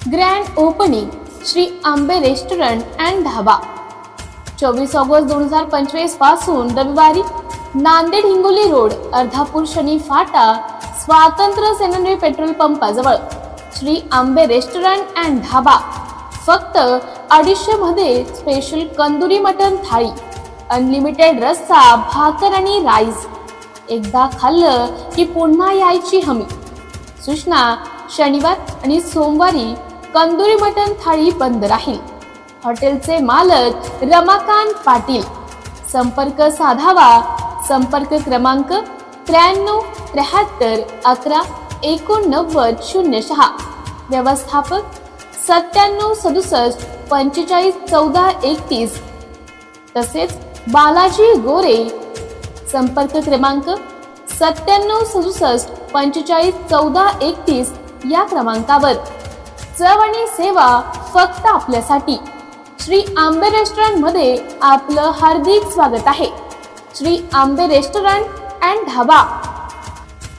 Grand opening Shri आंबे restaurant and dhaba. चोवीस August दोन हजार पंचवीसपासून रविवारी नांदेड हिंगोली रोड अर्धापूर शनी फाटा स्वातंत्र्य सेनानी पेट्रोल पंपाजवळ श्री आंबे रेस्टॉरंट अँड ढाबा. फक्त अडीचशे मध्ये स्पेशल कंदुरी मटन थाळी अनलिमिटेड रस्सा भाकर आणि राईस एकदा खाल्लं की पुन्हा यायची हमी. सूचना शनिवार आणि सोमवारी कंदुरी मटण थाळी बंद राहील. हॉटेलचे मालक रमाकांत पाटील. संपर्क साधावा. संपर्क क्रमांक त्र्याण्णव त्र्याहत्तर अकरा एकोणनव्वद शून्य सहा. व्यवस्थापक सत्त्याण्णव सदुसष्ट पंचेचाळीस चौदा एकतीस. तसेच बालाजी गोरे. संपर्क क्रमांक सत्त्याण्णव सदुसष्ट पंचेचाळीस चौदा एकतीस या क्रमांकावर. चव आणि सेवा फक्त आपल्यासाठी. श्री आंबे रेस्टॉरंटमध्ये आपलं हार्दिक स्वागत आहे. श्री आंबे रेस्टॉरंट अँड ढाबा.